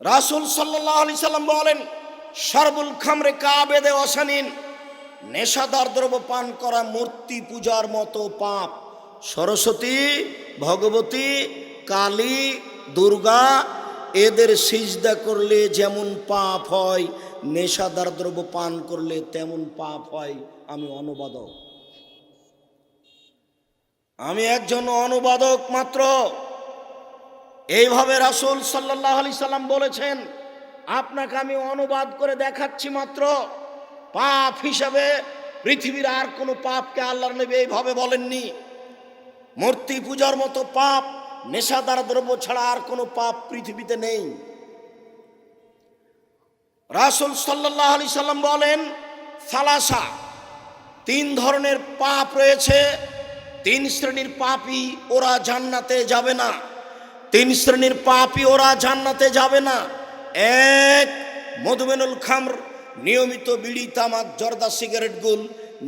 রাসুল সাল্লাহ সাল্লাম বলেন, সর্বুল খামরে কাবেদে অসানিন নেশাদার দ্রব্য পান করা মূর্তি পূজার মতো পাপ। সরস্বতী, ভগবতী, কালী, দুর্গা, এদের সিজদা করলে যেমন পাপ হয়, নেশাদার দ্রব্য পান করলে তেমন পাপ হয়। আমি অনুবাদক। আমি একজন অনুবাদক মাত্র। এইভাবে রাসুল সাল্লাহ আলি সাল্লাম বলেছেন, আপনাকে আমি অনুবাদ করে দেখাচ্ছি মাত্র, পাপ হিসাবে পৃথিবীর আর কোনো পাপকে আল্লাহর নবী এইভাবে বলেননি। মূর্তি পূজার মতো পাপ, নেশাদার দ্রব্য ছাড়া আর কোনো পাপ পৃথিবীতে নেই। রাসুল সাল্লাহ আলি সাল্লাম বলেন, সালাসা, তিন ধরনের পাপ রয়েছে, তিন শ্রেণির পাপই ওরা জান্নাতে যাবে না। তিন শ্রেণির পাপি ওরা জান্নাতে যাবে না। এক, মধুমেনুল খামর, নিয়মিত বিড়ি, তামাক, জর্দা, সিগারেট গুল,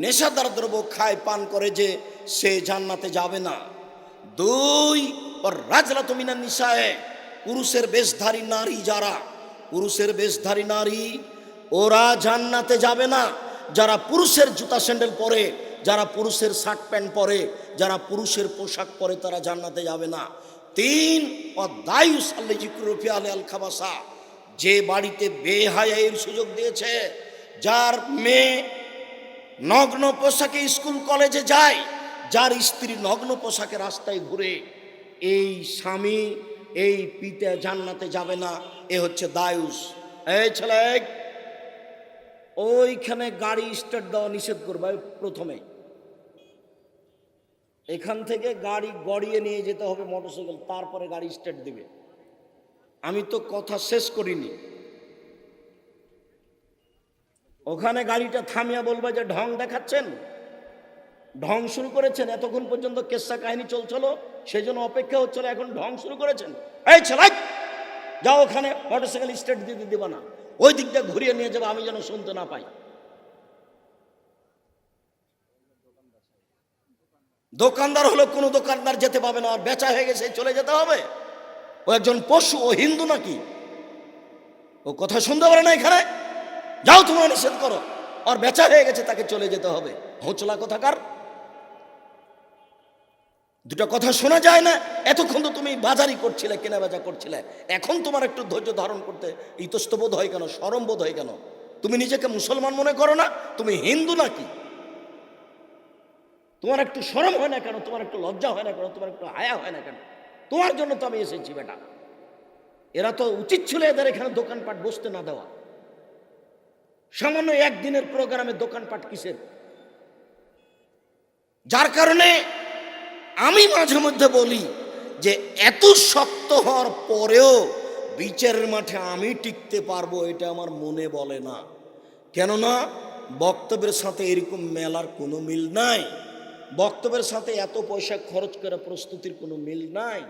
নেশাদার দ্রব্য খায়, পান করে যে সে জান্নাতে যাবে না। দুই, ওর রাজলা তুমিনা নিশায় পুরুষের বেশধারী নারী যারা, পুরুষের বেশধারী নারী, ওরা জান্নাতে যাবে না। যারা পুরুষের জুতা স্যান্ডেল পরে, যারা পুরুষের শার্ট প্যান্ট পরে, যারা পুরুষের পোশাক পরে, তারা জান্নাতে যাবে না। তিন অদায়ুস আল্লাহ জিক্রুফি আলে যে বাড়িতে বেহায়ের সুযোগ দিয়েছে, যার মেয়ে নগ্ন পোশাকে স্কুল কলেজে যায়, যার স্ত্রী নগ্ন পোশাকে রাস্তায় ঘুরে, এই স্বামী এই পিতা জান্নাতে যাবে না, এ হচ্ছে দায়ুস। এই ছেলে, ওইখানে গাড়ি স্টার্ট দেওয়া নিষেধ করবে, প্রথমে। এখান থেকে গাড়ি গড়িয়ে নিয়ে যেতে হবে মোটরসাইকেল, তারপরে গাড়ি স্টার্ট দিবে। আমি তো কথা শেষ করিনি। ওখানে গাড়িটা থামিয়া বলবে যে, ঢং দেখাচ্ছেন? ঢং শুরু করেছেন? এতক্ষণ পর্যন্ত কেসা কাহিনী চলছিল? সেই জন্য অপেক্ষা হচ্ছিল, এখন ঢং শুরু করেছেন? এই ছেলাই যাও ওখানে, মোটরসাইকেল স্টার্ট দিতে দেবা না। ওই দিকটা ঘুরিয়ে নিয়ে যাব, আমি যেন শুনতে না পাই। দোকানদার হলো, কোনো দোকানদার যেতে পাবে না, আর বেচা হয়ে গেছে, চলে যেতে হবে। ও একজন পশু, ও হিন্দু নাকি? ও কথা শুনতে পারে না এখানে? যাও তোমরা নিষেধ করো, আর বেচা হয়ে গেছে, তাকে চলে যেতে হবে। হোঁচলা কোথাকার? দুটো কথা শোনা যায় না, এতক্ষণ তো তুমি বাজারই করছিলে কেনা বেচা করছিলে। এখন তোমার একটু ধৈর্য ধারণ করতে ইতস্তবোধ হয় কেন সরম বোধ হয় কেন? তুমি নিজেকে মুসলমান মনে করো না? তুমি হিন্দু নাকি? তোমার একটু সরম হয় না কেন? তোমার একটু লজ্জা হয় না কেন? তোমার একটু হায়া হয় না কেন? তোমার জন্য তো আমি এসেছি বেটা। এরা তো উচিত ছিল এদের এখানে দোকানপাট বসতে না দেওয়া। সামান্য একদিনের প্রোগ্রামে দোকানপাট কিসের? যার কারণে আমি মাঝে মধ্যে বলি যে, এত শক্ত হওয়ার পরেও বিচারের মাঠে আমি টিকতে পারব এটা আমার মনে বলে না। কেননা, বক্তব্যের সাথে এরকম মেলার কোনো মিল নাই। বক্তব্যের সাথে এত পয়সা খরচ করা প্রস্তুতির কোনো মিল নাই,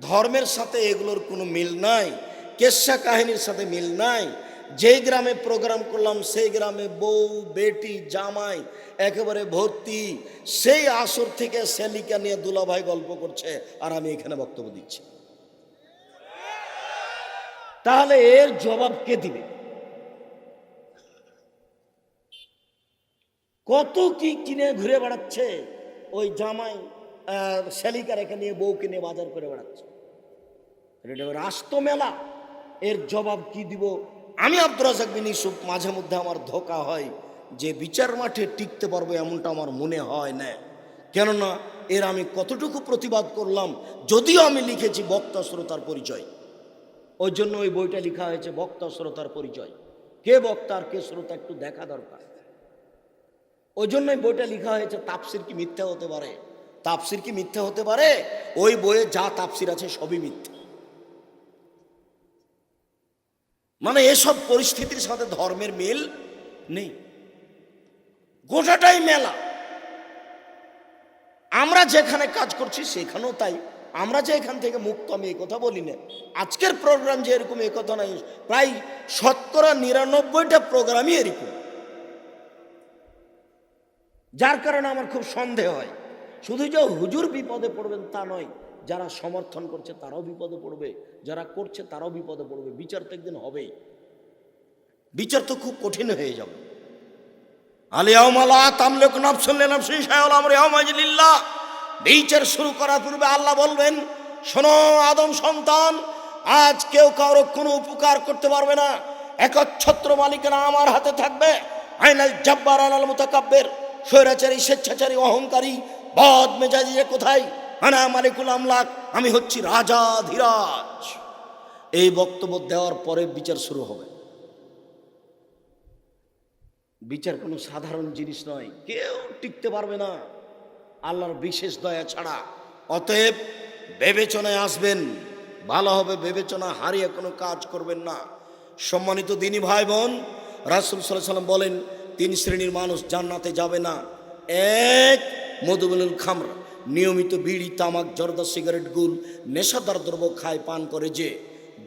ধর্মের সাথে এগুলোর কোনো মিল নাই, কেসা কাহিনীর সাথে মিল নাই, যেই গ্রামে প্রোগ্রাম করলাম, সেই গ্রামে বউ, বেটি, জামাই একেবারে ভর্তি, সেই আসর থেকে সেলিকা নিয়ে দুলাভাই গল্প করছে আর আমি এখানে বক্তব্য দিচ্ছি। তাহলে এর জবাব কে দিবে? কত কি কিনে ঘুরে বেড়াচ্ছে? ওই জামাই আহ, শালিকা রেখে নিয়ে বউকে নিয়ে বাজার করে বেড়াচ্ছে। রাস্ত মেলা এর জবাব কি দিব? আমি আব্দুর রাজাক বিন ইউসুফ মাঝে মধ্যে আমার ধোকা হয় যে বিচার মাঠে টিকতে পারব এমনটা আমার মনে হয় না। কেননা এর আমি কতটুকু প্রতিবাদ করলাম যদিও আমি লিখেছি বক্তা শ্রোতার পরিচয়। ওই জন্য ওই বইটা লেখা হয়েছে বক্তা শ্রোতার পরিচয়। কে বক্তা আর কে শ্রোতা একটু দেখা দরকার। ওই জন্যই বইটা লেখা হয়েছে তাপসির কি মিথ্যা হতে পারে? তাপসির কি মিথ্যা হতে পারে? ওই বইয়ে যা তাপসির আছে সবই মিথ্যা। মানে এসব পরিস্থিতির সাথে ধর্মের মিল নেই। গোটাটাই মেলা। আমরা যেখানে কাজ করছি সেখানেও তাই। আমরা যে এখান থেকে মুক্ত আমি কথা বলি না। আজকের প্রোগ্রাম যে এরকম এই কথা নাই। প্রায় শতকরা নিরানব্বইটা প্রোগ্রামই এরকম। যার কারণে আমার খুব সন্দেহ হয়। শুধু যে হুজুর বিপদে পড়বেন তা নয়, যারা সমর্থন করছে তারাও বিপদে পড়বে, যারা করছে তারাও বিপদে পড়বে, বিচার তো একদিন হবেই। বিচার তো খুব কঠিন হয়ে যাবে। বিচার শুরু করার পূর্বে আল্লাহ বলবেন, শোনো আদম সন্তান, আজ কেউ কারও কোনো উপকার করতে পারবে না। একচ্ছত্র মালিকেরা আমার হাতে থাকবে। আইনাল জব্বার আলাল মুতাকাব্বের। স্বৈরাচারী, স্বেচ্ছাচারী, অহংকারী, বদ মেজাজি যে কোথায়? আনা মালিকুল আমলাক, আমি হচ্ছি রাজা ধীরাজ। এই বক্তব্য দেওয়ার পরে বিচার শুরু হবে। বিচার কোনো সাধারণ জিনিস নয়। কেউ টিকতে পারবে না। আল্লাহর বিশেষ দয়া ছাড়া। অতএব বিবেচনায় আসবেন। ভালো হবে বিবেচনা, হারিয়ে কোনো কাজ করবেন না। সম্মানিত দিনী ভাই বোন, রাসুল সাল্লাহ সাল্লাম বলেন তিন শ্রেণির মানুষ জান্নাতে যাবে না। এক মধুবনুল খামরা, নিয়মিত বিড়ি, তামাক, জর্দা, সিগারেট গুল নেশাদার দ্রব্য খায়, পান করে যে।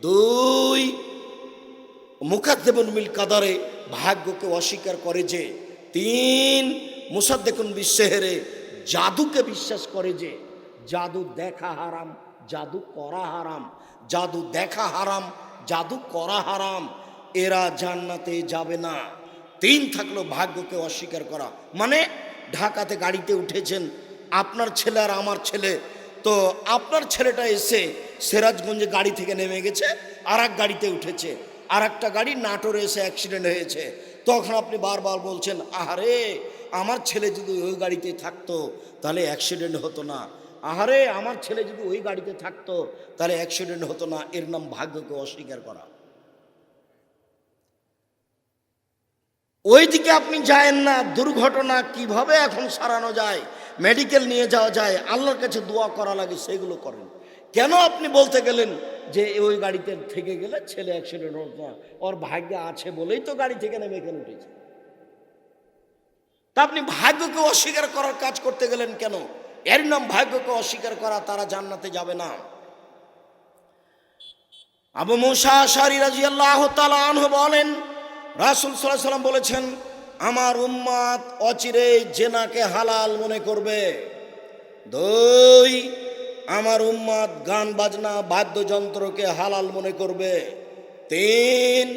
দুই মুখাদ্দেবন মিল কাদারে, ভাগ্যকে অস্বীকার করে যে। তিন, মুসাদ্দেকুন বিশ্বেহেরে জাদুকে বিশ্বাস করে যে। জাদু দেখা হারাম, জাদু করা হারাম, জাদু দেখা হারাম, জাদু করা হারাম, এরা জান্নাতে যাবে না। তিন থাকল ভাগ্যকে অস্বীকার করা। মানে ঢাকাতে গাড়িতে উঠেছেন আপনার ছেলে আর আমার ছেলে। তো আপনার ছেলেটা এসে সিরাজগঞ্জে গাড়ি থেকে নেমে গেছে আর গাড়িতে উঠেছে। আর একটা গাড়ি নাটোরে এসে অ্যাক্সিডেন্ট হয়েছে। তখন আপনি বারবার বলছেন, আহারে, আমার ছেলে যদি ওই গাড়িতে থাকতো, তাহলে অ্যাক্সিডেন্ট হতো না। আহারে, আমার ছেলে যদি ওই গাড়িতে থাকতো, তাহলে অ্যাক্সিডেন্ট হতো না। এর নাম ভাগ্যকে অস্বীকার করা। ওইদিকে আপনি যায়েন না, দুর্ঘটনা কীভাবে এখন সারানো যায় মেডিকেল নিয়ে যাওয়া যায়, আল্লাহর কাছে দোয়া করা লাগে, সেগুলো করেন। কেন আপনি বলতে গেলেন যে ওই গাড়িতে থেকে গেলে ছেলে অ্যাক্সিডেন্ট হতো না ওর ভাগ্য আছে বলেই তো গাড়ি থেকে নেমে এখানে উঠেছে। তা আপনি ভাগ্যকে অস্বীকার করার কাজ করতে গেলেন কেন? এর নাম ভাগ্যকে অস্বীকার করা, তারা জান্নাতে যাবে না। আবু মুসা শারি রাজি আল্লাহ আনহু বলেন রাসুল সাল্লাহ সাল্লাম বলেছেন, আমার উম্মাদ অচিরে জেনাকে হালাল মনে করবে। দুই, আমার উম্মাদ গান, বাজনা, বাদ্যযন্ত্রকে হালাল মনে করবে। তিন,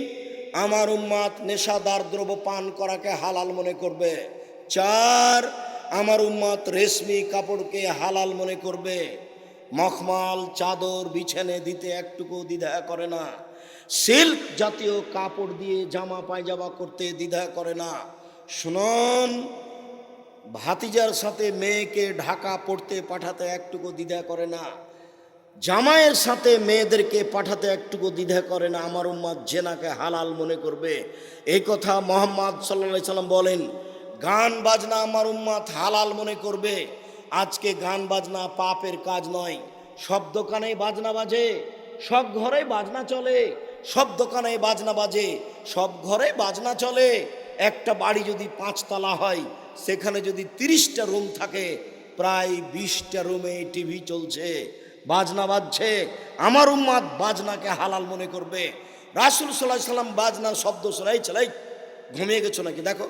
আমার উম্মাদ নেশাদার দ্রব্য পান করাকে হালাল মনে করবে। চার, আমার উম্মাদ রেশমি কাপড়কে হালাল মনে করবে। মখমাল, চাদর বিছানে দিতে একটুকু দ্বিধা করে না। সিল্ক জাতীয় কাপড় দিয়ে জামা পায়জামা করতে দ্বিধা করে না। শুনুন, ভাতিজার সাথে মেয়েকে ঢাকা পড়তে পাঠাতে একটুকু দ্বিধা করে না। জামাইয়ের সাথে মেয়েদেরকে পাঠাতে একটুকু দ্বিধা করে না। আমার উম্মাদ জেনাকে হালাল মনে করবে। এই কথা মোহাম্মদ সাল্লা সাল্লাম বলেন, গান বাজনা আমার উম্মাদ হালাল মনে করবে। আজকে গান বাজনা পাপের কাজ নয়। সব দোকানে বাজনা বাজে, সব ঘরে বাজনা চলে। সব দোকানে বাজনা বাজে, সব ঘরে বাজনা চলে। একটা বাড়ি যদি পাঁচতলা হয়, সেখানে যদি তিরিশটা রুম থাকে, প্রায় বিশটা রুমে টিভি চলছে, বাজনা বাজছে। আমার উম্মাদ বাজনাকে হালাল মনে করবে। রাসুল সাল্লাহ সাল্লাম বাজনার শব্দ শোনাই চালাই, ঘুমিয়ে গেছো নাকি? দেখো।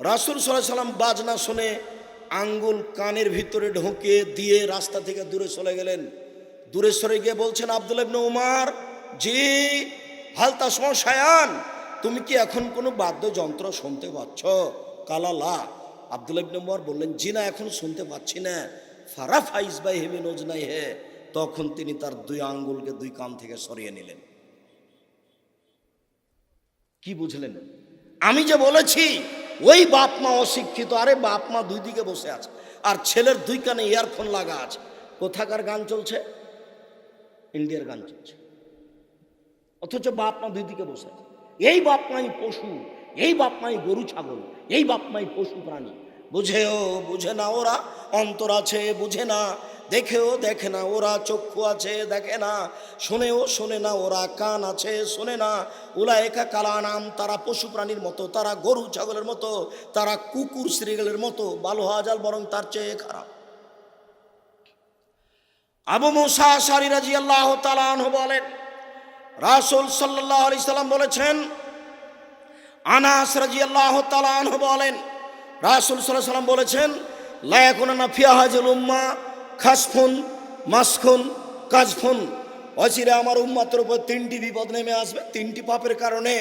রাসুল সাল্লাহ সাল্লাম বাজনা শুনে আঙ্গুল কানের ভিতরে ঢুকিয়ে দিয়ে রাস্তা থেকে দূরে চলে গেলেন। দূরে সরে গিয়ে বলছেন, আব্দুল উমার জি হালতা সায়ান, তুমি কি এখন কোনো বাদ্যযন্ত্র শুনতে পাচ্ছ? কালালা, আব্দুল ইবনে উমার বললেন, জি না, এখন শুনতে পাচ্ছি না। ফারা ফাইজ বাই হেমে নোজনাই হে। তখন তিনি তার দুই আঙ্গুলকে দুই কান থেকে সরিয়ে নিলেন। কি বুঝলেন? আমি যে বলেছি, ওই বাপ মা অশিক্ষিত, আরে বাপ মা দুই দিকে বসে আছে, আর ছেলের দুই কানে ইয়ারফোন লাগা আছে। কোথাকার গান চলছে? ইন্ডিয়ার গান চলছে। অথচ বাপ মা দুই দিকে বসে এই বাপ মাই পশু, এই বাপ মাই গরু, ছাগল, এই বাপ মাই পশু প্রাণী। বুঝেও বুঝে না ওরা, অন্তর আছে বুঝে না। দেখেও দেখে না ওরা, চক্ষু আছে দেখে না। শোনেও শোনে না ওরা, কান আছে শোনে না। ওলা একা কালা নাম তারা পশু প্রাণীর মতো, তারা গরু, ছাগলের মতো, তারা কুকুর, শ্রীগলের মতো। বালু হাজাল বরং তার চেয়ে খারাপ। আবু মুসা সারি রাজি আল্লাহ তালাহ বলেন রাসুল সাল্লাহ আলি সাল্লাম বলেছেন, আনাস রাজি আল্লাহ তালাহ বলেন, রাসুল সাল্লাহ সাল্লাম বলেছেন ফিয়া হাজুল উম্মা খাসফুন, মাসখুন, কাজফুন। অচিরে আমার উম্মাতের উপর তিনটি বিপদ নেমে আসবে, তিনটি পাপের কারণে।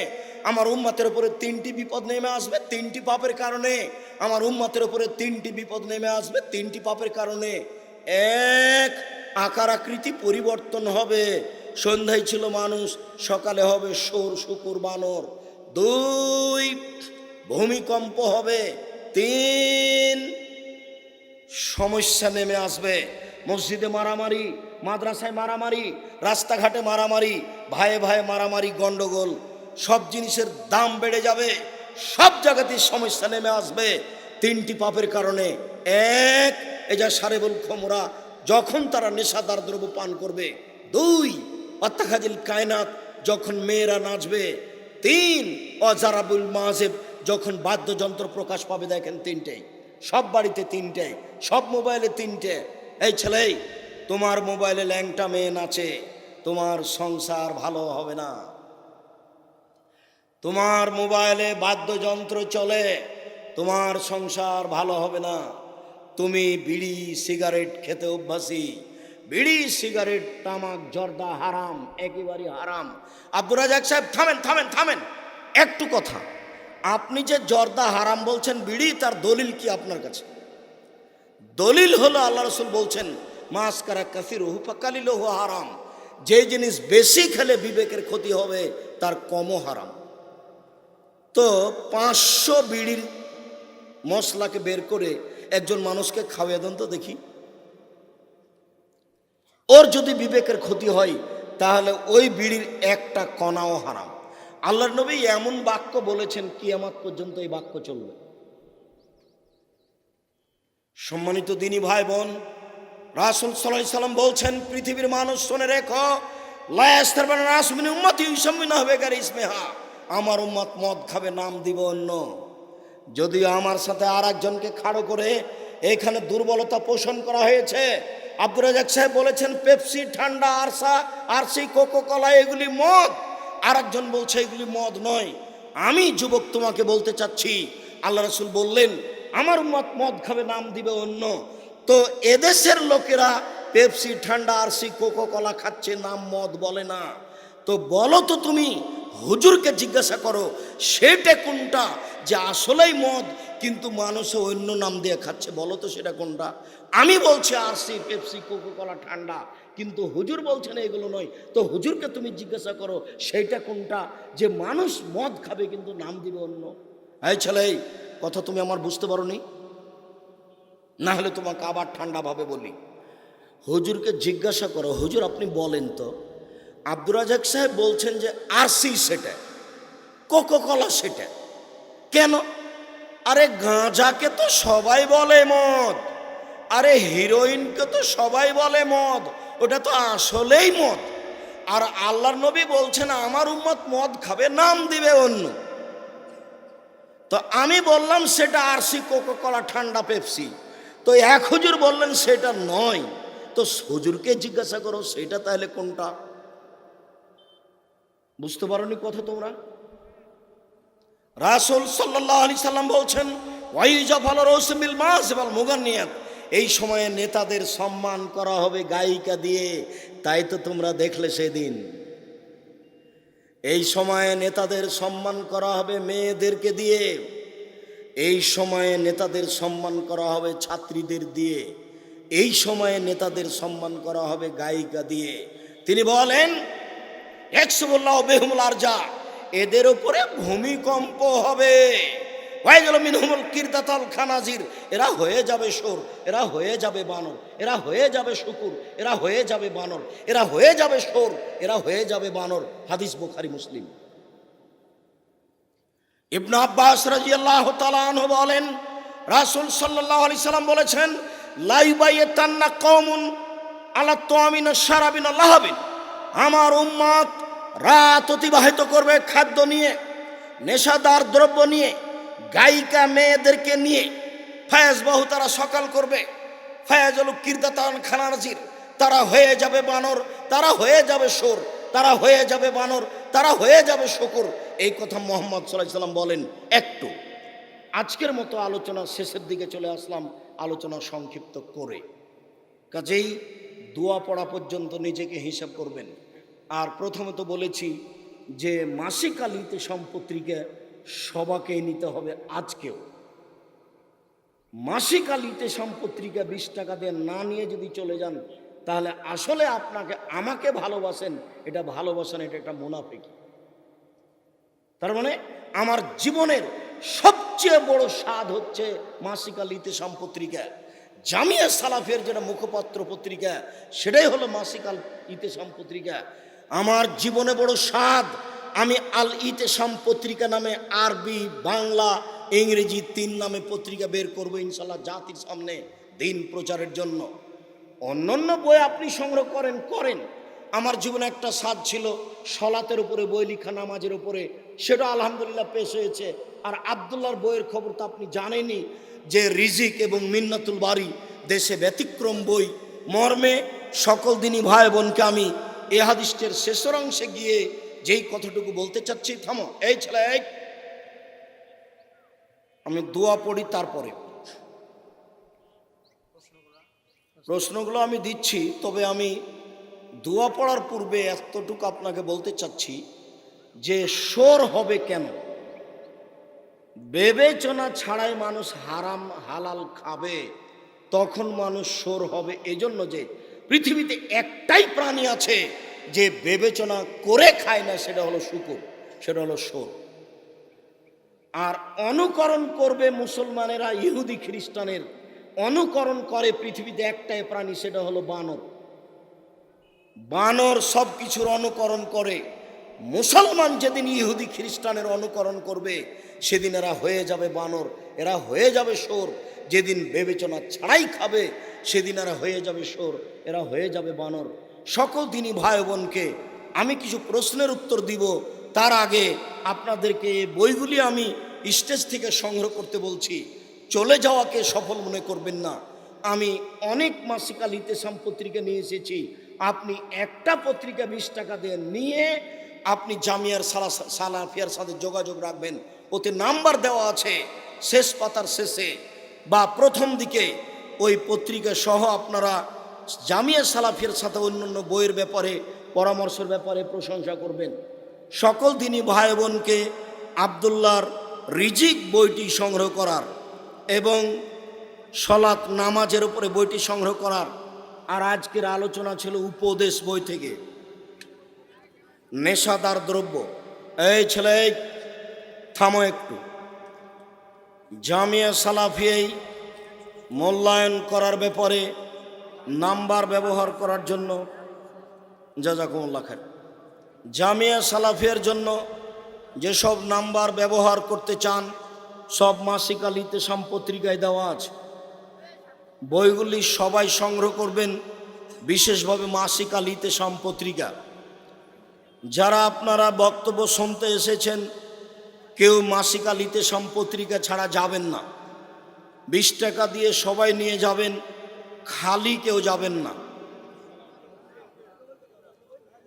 আমার উম্মাতের উপরে তিনটি বিপদ নেমে আসবে, তিনটি পাপের কারণে। আমার উম্মাতের উপরে তিনটি বিপদ নেমে আসবে, তিনটি পাপের কারণে। এক, আকার আকৃতি পরিবর্তন হবে। সন্ধ্যায় ছিল মানুষ, সকালে হবে সোর শুকুর বানর। দুই ভূমিকম্প হবে, তিন সমস্যা নেমে আসবে। মসজিদে মারামারি, মাদ্রাসায় মারামারি, রাস্তাঘাটে মারামারি, ভাইয়ে ভাইয়ে মারামারি, গন্ডগোল, সব জিনিসের দাম বেড়ে যাবে, সব জায়গাতেই সমস্যা নেমে আসবে। তিনটি পাপের কারণে, এক, এ যা সারেবুল খমরা, যখন তারা নেশাদার দ্রব্য পান করবে, দুই অত্যাখাজিল কায়নাত, যখন মেয়েরা নাচবে, তিন অজারাবুল মাহাজেব যখন বাদ্যযন্ত্র প্রকাশ পাবে, দেখেন তিনটেই সব বাড়িতে তিনটে, সব মোবাইলে তিনটে। এই ছেলে, তোমার মোবাইলে ল্যাংটা মেয়ে নাচে, তোমার সংসার ভালো হবে না। তোমার মোবাইলে বাদ্যযন্ত্র চলে, তোমার সংসার ভালো হবে না। তুমি বিড়ি, সিগারেট খেতে অভ্যাসী বিড়ি, সিগারেট, তামাক, জর্দা, হারাম, একেবারে হারাম। আব্দুর রাজাক সাহেব, থামেন থামেন থামেন। একটু কথা। আপনি যে জর্দা, হারাম বলছেন, বিড়ি, তার দলিল কি আপনার কাছে? দলিল হলো আল্লাহ রসুল বলছেন মাস কারা কাসির হুফাকালিল হারাম। যে জিনিস বেশি খেলে বিবেকের ক্ষতি হবে, তার কমও হারাম। তো পাঁচশো বিড়ির মশলাকে বের করে একজন মানুষকে খাওয়াই দেন তো দেখি। ওর যদি বিবেকের ক্ষতি হয়, তাহলে ওই বিড়ির একটা কণাও হারাম। আল্লাহর নবী এমন বাক্য বলেছেন, কিয়ামাত পর্যন্ত এই বাক্য চলবে। সম্মানিত দিনী ভাই বোন রাসুল সাল্লাহ সাল্লাম বলছেন, পৃথিবীর মানুষ শোনে রেখো লায়াস্তারবানি উম্মতি ইসমিন হবে গারি ইসমেহা। আমার উম্মত মদ খাবে, নাম দিব অন্য। যদিও আমার সাথে আর খাড়ো করে এখানে দুর্বলতা পোষণ করা হয়েছে আব্দুর রাজাক সাহেব বলেছেন, পেপসি, ঠান্ডা, আরসা, আরসি কোকো কলা এগুলি মদ। আর একজন বলছে, এগুলি মদ নয়। আমি যুবক তোমাকে বলতে চাচ্ছি, আল্লাহ রসুল বললেন, আমার মত মদ খাবে, নাম দিবে অন্য। তো এদেশের লোকেরা পেপসি, ঠান্ডা, আরসি কোকো কলা খাচ্ছে, নাম মদ বলে না। তো বলো তো তুমি, হুজুরকে জিজ্ঞাসা করো, সেটা কোনটা যে আসলেই মদ, কিন্তু মানুষ অন্য নাম দিয়ে খাচ্ছে? বলো তো সেটা কোনটা? আমি বলছি আরসি পেপসি কোকো কলা ঠান্ডা, কিন্তু হুজুর বলছেন এগুলো নয়। তো হুজুরকে তুমি জিজ্ঞাসা করো, সেইটা কোনটা? যে মানুষ মদ খাবে কিন্তু নাম দিবে অন্য। এই ছেলে কথা তুমি আমার বুঝতে পারো নি না হলে তোমাকে আবার ঠান্ডাভাবে বলি। হুজুরকে জিজ্ঞাসা করো, হুজুর আপনি বলেন তো, আব্দুর রাজাক সাহেব বলছেন যে আরসি সেটা কোকো কলা সেটা। কেন? আরে গাঁজাকে তো সবাই বলে মদ। আরে হিরোইনকে তো সবাই বলে মদ, ওটা তো আসলেই মদ। আর আল্লাহর নবী বলছেন, আমার উম্মত মদ খাবে, নাম দিবে অন্য। তো আমি বললাম, সেটা আরসি কোকো কলা ঠান্ডা পেপসি। তো এক হুজুর বললেন, সেটা নয়। তো হুজুরকে জিজ্ঞাসা করো, সেটা তাহলে কোনটা? বুঝতে পারোনি কথা তোমরা? রাসুল সাল্লাহ আলি সাল্লাম বলছেন, ওয়াইজাফাল রৌসমিল মাস এবং মুগান্নিয়াত। এই সময়ে নেতাদের সম্মান করা হবে গায়িকা দিয়ে, তাই তো তোমরা দেখলে সেদিন। এই সময়ে নেতাদের সম্মান করা হবে মেয়েদেরকে দিয়ে, এই সময়ে নেতাদের সম্মান করা হবে ছাত্রীদের দিয়ে, এই সময়ে নেতাদের সম্মান করা হবে গায়িকা দিয়ে। তিনি বলেন একশোবল্লাহ বেহমুল আরজা, এদের উপরে ভূমিকম্প হবে। ওয়াইজল মিনহুমুল কিরদাতাল খানাজির। এরা হয়ে যাবে সোর এরা হয়ে যাবে বানর, এরা হয়ে যাবে শুকুর, এরা হয়ে যাবে বানর, এরা হয়ে যাবে সোর এরা হয়ে যাবে বানর। হাদিস বুখারি, মুসলিম। ইবনে আব্বাস রাজিয়াল্লাহ তাআলা বলেন, রাসূল সাল্লাল্লাহু আলাইহি সাল্লাম বলেছেন লাইবাইয়াতান্না কওমুন আলা তামিন শারাবিন লাহাবিন আমার উম্মত রাত অতিবাহিত করবে খাদ্য নিয়ে, নেশাদার দ্রব্য নিয়ে গায়িকা মেয়েদেরকে নিয়ে ফায়াজ বাহু তারা সকাল করবে। ফায়াজ হল কীর্তাতান খানাজির তারা হয়ে যাবে বানর, তারা হয়ে যাবে সোর তারা হয়ে যাবে বানর, তারা হয়ে যাবে শকুর। এই কথা মোহাম্মদ সাল্লাম বলেন একটু। আজকের মতো আলোচনা শেষের দিকে চলে আসলাম, আলোচনা সংক্ষিপ্ত করে। কাজেই দোয়া পড়া পর্যন্ত নিজেকে হিসাব করবেন। আর প্রথমে তো বলেছি যে মাসিক আলিতে সম্পত্তিকে সবাকে নিতে হবে আজকেও। মাসিক আলিতে সম্পত্তিকা বিশ টাকা দিয়ে না নিয়ে যদি চলে যান, তাহলে আসলে আপনাকে, আমাকে ভালোবাসেন, এটা ভালোবাসেন এটা একটা মুনাফিকি। তার মানে আমার জীবনের সবচেয়ে বড় স্বাদ হচ্ছে মাসিক আলিতে সম্পত্রিকা জামিয়া সালাফের যেটা মুখপাত্র পত্রিকা, সেটাই হলো মাসিক আল ইতে সম্পত্রিকা আমার জীবনে বড় স্বাদ আমি আল ইতে সম্পত্রিকা নামে আরবি, বাংলা, ইংরেজি তিন নামে পত্রিকা বের করব ইনশাল্লাহ জাতির সামনে দিন প্রচারের জন্য। অন্যান্য বই আপনি সংগ্রহ করেন করেন। আমার জীবনে একটা স্বাদ ছিল, সলাতের উপরে বই লিখা, নামাজের উপরে। সেটা আলহামদুলিল্লাহ পেশ হয়েছে। আর আবদুল্লাহর বইয়ের খবর তো আপনি জানেনই যে রিজিক এবং মিন্নাতুল বাড়ি দেশে ব্যতিক্রম বই। মর্মে সকল দিনই ভাই বোনকে আমি এ হাদিসের শেষের অংশে গিয়ে যেই কথাটুকু বলতে চাচ্ছি, থামো। এই ছেলে আমি দোয়া পড়ি তারপরে। প্রশ্নগুলো আমি দিচ্ছি, তবে আমি দোয়া পড়ার পূর্বে এতটুকু আপনাকে বলতে চাচ্ছি যে, সোর হবে কেন? বিবেচনা ছাড়াই মানুষ হারাম, হালাল খাবে, তখন মানুষ সোর হবে। এজন্য যে পৃথিবীতে একটাই প্রাণী আছে যে বিবেচনা করে খায় না, সেটা হলো শুকুর, সেটা হলো সোর আর অনুকরণ করবে মুসলমানেরা, ইহুদি খ্রিস্টানের, অনুকরণ করে পৃথিবীতে একটাই প্রাণী, সেটা হলো বানর। বানর সব কিছুর অনুকরণ করে, মুসলমান যেদিন ইহুদি খ্রিস্টানের অনুকরণ করবে, সেদিন এরা হয়ে যাবে বানর, এরা হয়ে যাবে সোর যেদিন বিবেচনা ছাড়াই খাবে, সেদিন এরা হয়ে যাবে সোর এরা হয়ে যাবে বানর। সকল দিনই ভাই বোনকে আমি কিছু প্রশ্নের উত্তর দিব। তার আগে আপনাদেরকে বইগুলি আমি স্টেজ থেকে সংগ্রহ করতে বলছি। চলে যাওয়াকে সফল মনে করবেন না। আমি অনেক মাসিকাল ইতেসাম পত্রিকা নিয়ে এসেছি। আপনি একটা পত্রিকা বিশ টাকা দিয়ে নিয়ে আপনি জামিয়ার সালা সালাফিয়ার সাথে যোগাযোগ রাখবেন। ওতে নাম্বার দেওয়া আছে শেষ পাতার শেষে। বা প্রথম দিকে ওই পত্রিকা সহ আপনারা জামিয়া সালাফিয়ার সাথে অন্যান্য বইয়ের ব্যাপারে, পরামর্শের ব্যাপারে প্রশংসা করবেন। সকল দিনই ভাই বোনকে আবদুল্লাহর রিজিক বইটি সংগ্রহ করার এবং সলাৎ নামাজের উপরে বইটি সংগ্রহ করার। আর আজকের আলোচনা ছিল উপদেশ বই থেকে। নেশাদার দ্রব্য। এই ছেলে, থামো একটু। জামিয়া সালাফিয়াই মূল্যায়ন করার ব্যাপারে নাম্বার ব্যবহার করার জন্য জাজাকুমুল্লা খান জামিয়া সালাফিয়ার জন্য যেসব নাম্বার ব্যবহার করতে চান, সব মাসিক আলিতে সম্পত্রিকায় দেওয়া আছে। বইগুলি সবাই সংগ্রহ করবেন, বিশেষভাবে মাসিক আলিতে সম্পত্রিকা যারা আপনারা বক্তব্য শুনতে এসেছেন, কেউ মাসিক আলিতে সম্পত্রিকা ছাড়া যাবেন না। বিশ টাকা দিয়ে সবাই নিয়ে যাবেন খালি কেউ যাবেন না।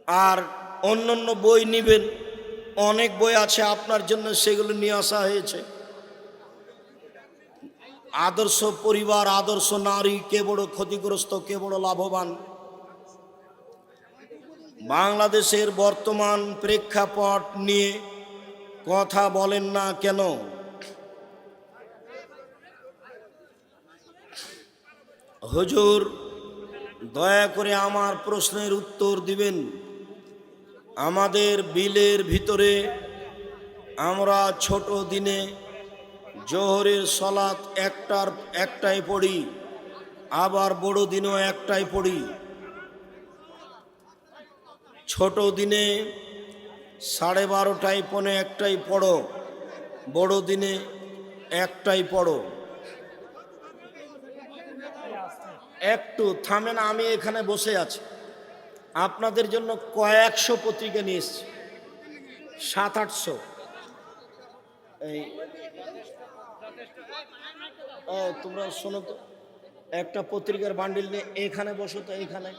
আর অন্যান্য বই নেবেন। অনেক বই আছে আপনার জন্য, সেগুলো নিয়ে আসা হয়েছে। আদর্শ পরিবার, আদর্শ নারী, কে বড় ক্ষতিগ্রস্ত, কে বড় লাভবান। বাংলাদেশের বর্তমান প্রেক্ষাপট নিয়ে কথা বলেন না কেন? হুজুর, দয়া করে আমার প্রশ্নের উত্তর দিবেন। আমাদের বিলের ভিতরে আমরা ছোট দিনে জোহরের সলাৎ একটার, একটাই পড়ি, আবার বড় দিনও একটাই পড়ি। ছোট দিনে সাড়ে বারোটায় পনে একটাই পড়ো, বড় দিনে একটাই পড়ো। একটু থামেন, আমি এখানে বসে আছি। আপনাদের জন্য কয়েকশো পত্রিকা নিয়ে এসছি। সাত, আটশো। এই ও, তোমরা শোনো তো। একটা পত্রিকার বান্ডিল নিয়ে এখানে বসো তো এইখানে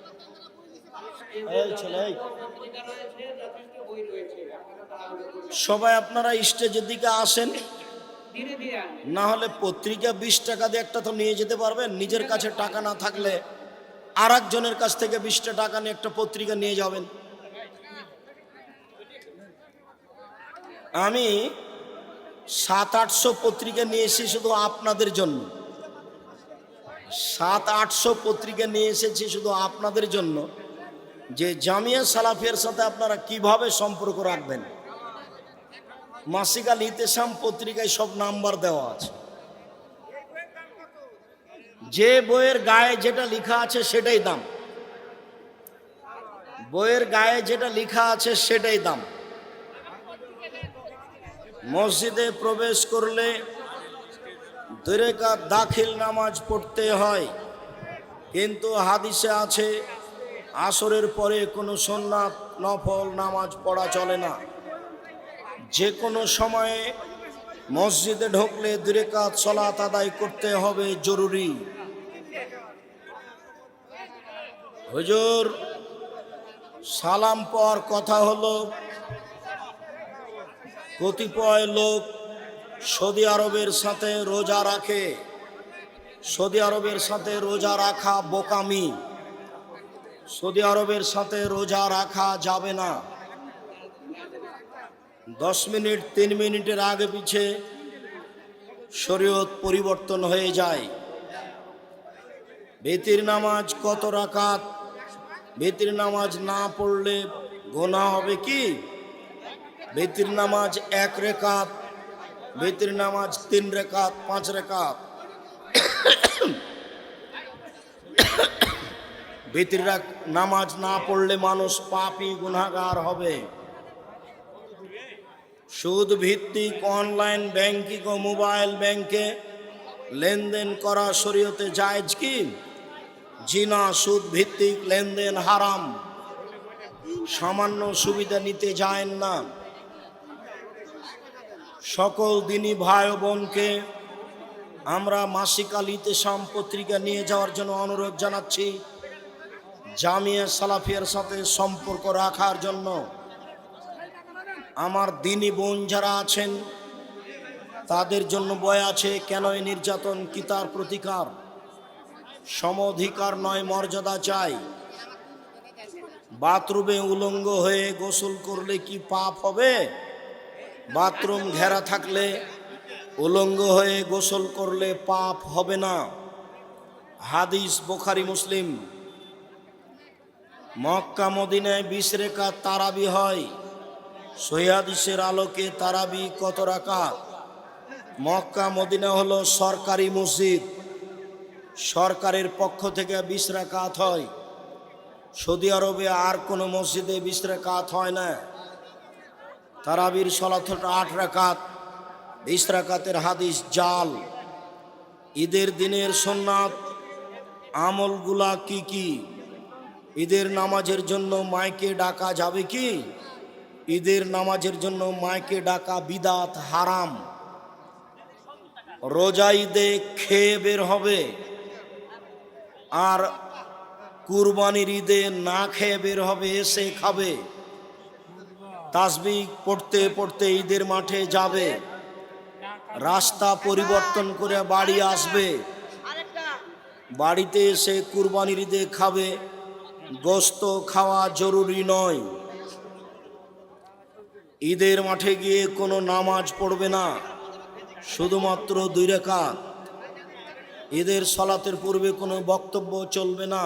সবাই আপনারা স্টেজের দিকে আসেন। না হলে পত্রিকা বিশ টাকা দিয়ে একটা তো নিয়ে যেতে পারবেন নিজের কাছে টাকা না থাকলে আর একজনের কাছ থেকে বিশটা টাকা নিয়ে একটা পত্রিকা নিয়ে যাবেন। আমি সাত আটশো পত্রিকা নিয়ে এসেছি শুধু আপনাদের জন্য। সাত আটশো পত্রিকা নিয়ে এসেছি শুধু আপনাদের জন্য। যে জামিয়া সালাফের সাথে আপনারা কীভাবে সম্পর্ক রাখবেন? মাসিক আল ইতেসাম পত্রিকায় সব নাম্বার দেওয়া আছে। যে বইয়ের গায়ে যেটা লেখা আছে সেটাই দাম। বইয়ের গায়ে যেটা লেখা আছে সেটাই দাম। মসজিদে প্রবেশ করলে দুরেকাত দাখিল নামাজ পড়তে হয়, কিন্তু হাদিসে আছে, আসরের পরে কোনো সন্ন্যাত নফল নামাজ পড়া চলে না। যে কোনো সময়ে মসজিদে ঢুকলে দুরেকাত সলাত আদায় করতে হবে, জরুরি। হুজুর, সালাম পর কথা হলো, কতিপয় লোক সৌদি আরবের সাথে রোজা রাখে। সৌদি আরবের সাথে রোজা রাখা বোকামি। সৌদি আরবের সাথে রোজা রাখা যাবে না। দশ মিনিট, তিন মিনিটের আগে পিছে শরীয়ত পরিবর্তন হয়ে যায়। বেতির নামাজ কত রাকাত? বেতির নামাজ না পড়লে গোনা হবে কি? বেতির নামাজ এক রেখাত বেতির নামাজ তিন রেখাত, পাঁচ রেখাত। বেতির নামাজ না পড়লে মানুষ পাপি, গুনাহগার হবে। সুদ ভিত্তিক অনলাইন ব্যাংকিং ও মোবাইল ব্যাংকে লেনদেন করা শরীয়তে জায়েজ কি? জিনা সুদ ভিত্তিক লেনদেন হারাম। সামান্য সুবিধা নিতে যায় না। সকল দিনই ভাই বোনকে আমরা মাসিক আলিতে সাম পত্রিকা নিয়ে যাওয়ার জন্য অনুরোধ জানাচ্ছি জামিয়া সালাফিয়ার সাথে সম্পর্ক রাখার জন্য। আমার দিনী বোন যারা আছেন, তাদের জন্য বয় আছে, কেন এই নির্যাতন? কি তার প্রতিকার? সম অধিকার নয়, মর্যাদা চাই। বাথরুমে উলঙ্গ হয়ে গোসল করলে কি পাপ হবে? বাথরুম ঘেরা থাকলে, উলঙ্গ হয়ে গোসল করলে পাপ হবে না। হাদিস বোখারি, মুসলিম। মক্কা, মদিনায় বিশ রেখা তারাবি হয়। সহিদিসের আলোকে তারাবি কত রাকাত? মক্কা, মদিনা হলো সরকারি মসজিদ। সরকারের পক্ষ থেকে বিশ রাকাত হয়। সৌদি আরবে আর কোনো মসজিদে বিশ রাকাত হয় না। তারাবির সলাথটা আট রাকাত, বিশ হাদিস জাল। ঈদের দিনের সোননাথ, আমলগুলা কি কি? ঈদের নামাজের জন্য মাইকে ডাকা যাবে কি? ঈদের নামাজের জন্য মাইকে ডাকা বিদাত হারাম। রোজা ঈদে খেয়ে বের হবে। আর কুরবানির ঈদে না খেয়ে বের হবে, এসে খাবে। তাসবি পড়তে পড়তে ঈদের মাঠে যাবে। রাস্তা পরিবর্তন করে বাড়ি আসবে। বাড়িতে এসে কুরবানির ঈদে খাবে। গোস্ত খাওয়া জরুরি নয়। ঈদের মাঠে গিয়ে কোনো নামাজ পড়বে না। শুধুমাত্র দুই রেখা ঈদের সলাতের পূর্বে কোনো বক্তব্য চলবে না।